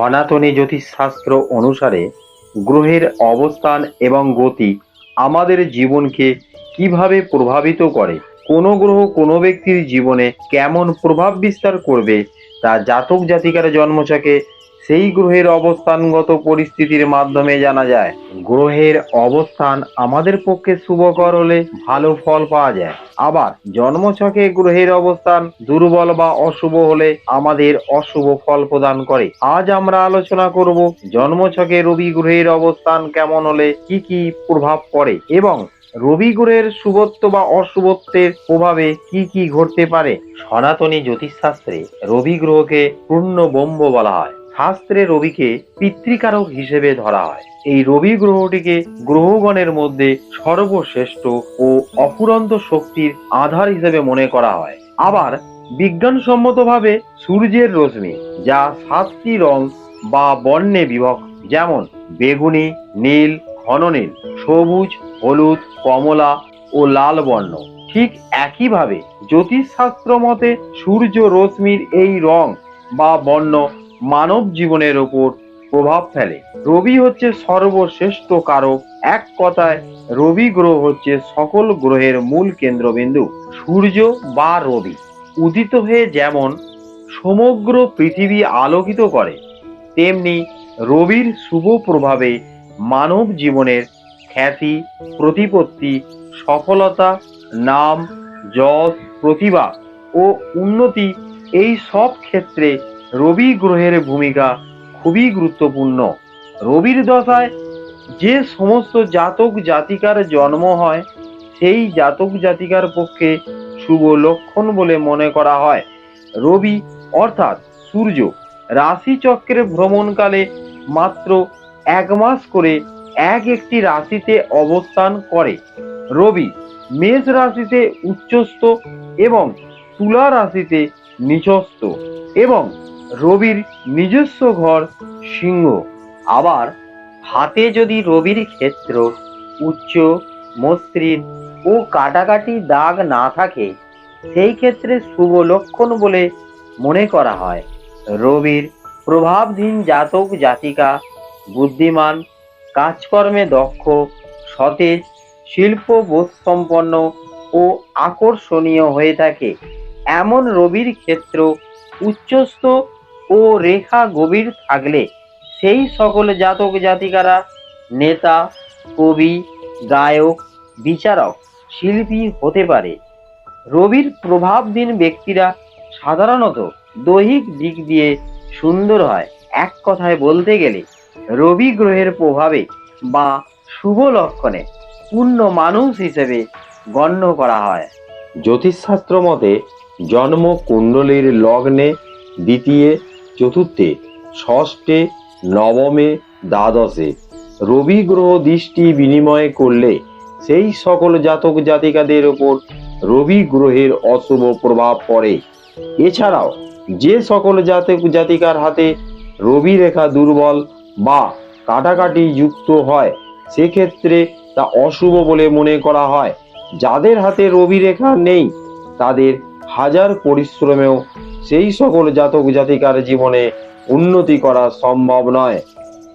সনাতনী জ্যোতিষশাস্ত্র অনুসারে গ্রহের অবস্থান এবং গতি আমাদের জীবনকে কীভাবে প্রভাবিত করে, কোনো গ্রহ কোনো ব্যক্তির জীবনে কেমন প্রভাব বিস্তার করবে, তা জাতক জাতিকার জন্মছকে সেই গ্রহের অবস্থানগত পরিস্থিতির মাধ্যমে জানা যায়, গ্রহের অবস্থান আমাদের পক্ষে শুভকর হলে ভালো ফল পাওয়া যায়। আবার জন্মছকে গ্রহের অবস্থান দুর্বল বা অশুভ হলে আমাদের অশুভ ফল প্রদান করে। আজ আমরা আলোচনা করব জন্মছকে রবি গ্রহের অবস্থান কেমন হলে কি কি প্রভাব পড়ে এবং রবি গ্রহের শুভত্ব বা অশুভত্বের প্রভাবে কি কি ঘটতে পারে। সনাতনী জ্যোতিষশাস্ত্রে রবি গ্রহকে পূর্ণ ব্রহ্ম বলা হয়। শাস্ত্রে রবিকে পিতৃকারক হিসেবে ধরা হয়। এই রবি গ্রহটিকে গ্রহগণের মধ্যে সর্বশ্রেষ্ঠ ও অফুরন্ত শক্তির আধার হিসেবে মনে করা হয়। আবার বিজ্ঞানসম্মতভাবে সূর্যের রশ্মি, যা সাতটি রং বা বর্ণে বিভক্ত, যেমন বেগুনি, নীল ঘন নীল সবুজ, হলুদ, কমলা ও লাল বর্ণ। ঠিক একইভাবে জ্যোতিষশাস্ত্র মতে সূর্য রশ্মির এই রং বা বর্ণ মানব জীবনের ওপর প্রভাব ফেলে। রবি হচ্ছে সর্বশ্রেষ্ঠ কারক। এক কথায়, রবি গ্রহ হচ্ছে সকল গ্রহের মূল কেন্দ্রবিন্দু। সূর্য বা রবি উদিত হয়ে যেমন সমগ্র পৃথিবী আলোকিত করে, তেমনি রবির শুভ প্রভাবে মানব জীবনের খ্যাতি, প্রতিপত্তি, সফলতা, নাম, যশ, প্রতিভা ও উন্নতি এই সব ক্ষেত্রে রবি গ্রহের ভূমিকা খুবই গুরুত্বপূর্ণ। রবির দশায় যে সমস্ত জাতক জাতিকার জন্ম হয়, সেই জাতক জাতিকার পক্ষে শুভ লক্ষণ বলে মনে করা হয়। রবি অর্থাৎ সূর্য রাশি চক্রে ভ্রমণকালে মাত্র এক মাস করে এক একটি রাশিতে অবস্থান করে। রবি মেষ রাশিতে উচ্চস্থ এবং তুলা রাশিতে নিচস্থ এবং রবির নিজস্ব ঘর সিংহ। আবার হাতে যদি রবির ক্ষেত্র, উচ্চ, মসৃণ ও কাটাকাটি দাগ না থাকে, সেই ক্ষেত্রে শুভ লক্ষণ বলে মনে করা হয়। রবির প্রভাবধীন জাতক জাতিকা, বুদ্ধিমান, কাজকর্মে দক্ষ, সতেজ, শিল্প বোধসম্পন্ন ও আকর্ষণীয় হয়ে থাকে। এমন রবির ক্ষেত্র উচ্চস্থ ও রেখা গভীর থাকলে সেই সকল জাতক জাতিকারা নেতা, কবি, গায়ক, বিচারক, শিল্পী হতে পারে। রবির প্রভাবধীন ব্যক্তিরা সাধারণত দৈহিক দিক দিয়ে সুন্দর হয়। এক কথায় বলতে গেলে রবি গ্রহের প্রভাবে বা শুভ লক্ষণে পূর্ণ মানুষ হিসেবে গণ্য করা হয়। জ্যোতিষশাস্ত্র মতে জন্ম কুণ্ডলীর লগ্নে, দ্বিতীয় চতুর্থে, ষষ্ঠে, নবমে, দ্বাদশে। রবি গ্রহ দৃষ্টি বিনিময় করলে সেই সকল জাতক জাতিকাদের ওপর রবি গ্রহের অশুভ প্রভাব পড়ে। এছাড়াও যে সকল জাতক জাতিকার হাতে রবি রেখা দুর্বল বা কাটাকাটি যুক্ত হয়, সেক্ষেত্রে তা অশুভ বলে মনে করা হয়। যাদের হাতে রবি রেখা নেই, তাদের হাজার পরিশ্রমেও সেই সকল জাতক জাতিকার জীবনে উন্নতি করা সম্ভব নয়।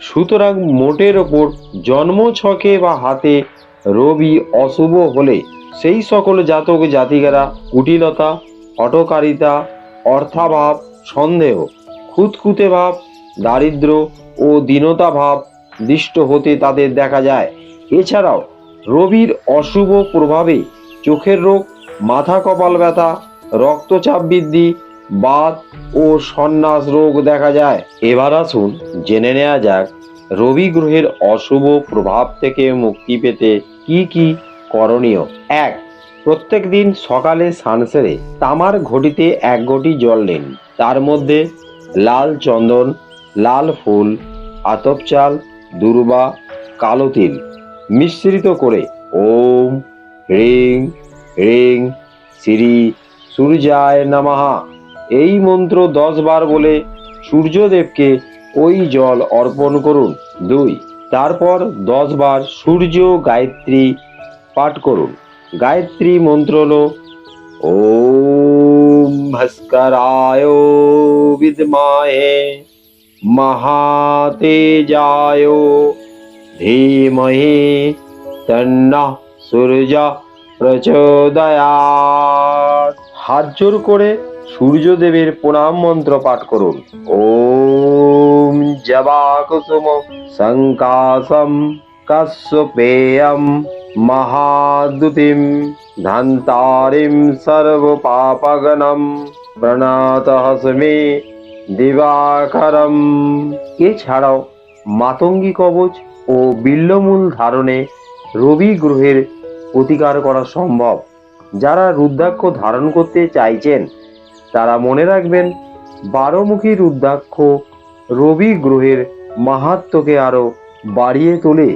সুতরাং মোটের ওপর জন্ম ছকে বা হাতে রবি অশুভ হলে সেই সকল জাতক জাতিকারা কুটিলতা হটকারিতা অর্থাভাব, সন্দেহ, খুঁতখুঁতে ভাব, দারিদ্র ও দীনতা ভাব দৃষ্ট হতে তাদের দেখা যায়। এছাড়াও রবির অশুভ প্রভাবে চোখের রোগ, মাথা কপাল ব্যথা, রক্তচাপ বৃদ্ধি বাত ও সন্ন্যাস রোগ দেখা যায়। এবার আসুন জেনে নেওয়া যাক, রবি গ্রহের অশুভ প্রভাব থেকে মুক্তি পেতে কি কি করণীয়? এক, প্রত্যেক দিন সকালে স্নান সেরে তামার ঘটিতে এক ঘটি জল নিন। তার মধ্যে লাল চন্দন, লাল ফুল, আতপ চাল, দুর্বা, কালো তিল মিশ্রিত করে ওম রিং রিং, শ্রী সূর্যায় নমঃ। এই মন্ত্র দশ বার বলে সূর্যদেবকে ওই জল অর্পণ করুন। দুই, তারপর দশ বার সূর্য গায়ত্রী পাঠ করুন। গায়ত্রী মন্ত্র হল, ওম ভাস্করায় বিদমায়ে মহাতেজায় ধীমহে তন্নঃ সূর্য প্রচোদয়া হাত জোর করে সূর্যদেবের প্রণাম মন্ত্র পাঠ করুন। ওম জবাকুসুম সংকাসম কশ্যপেয়ম মহাদুতিম ধন্তারিম সর্বপাপগণম প্রণাতহস্মি দিবাকরম। এছাড়াও মাতঙ্গী কবচ ও বিল্লমূল ধারণে রবি গ্রহের প্রতিকার করা সম্ভব। যারা রুদ্রাক্ষ ধারণ করতে চাইছেন তারা মনে রাখবেন বারোমুখী রুদ্রাক্ষ রবি গ্রহের মাহাত্মকে আরও বাড়িয়ে তোলে।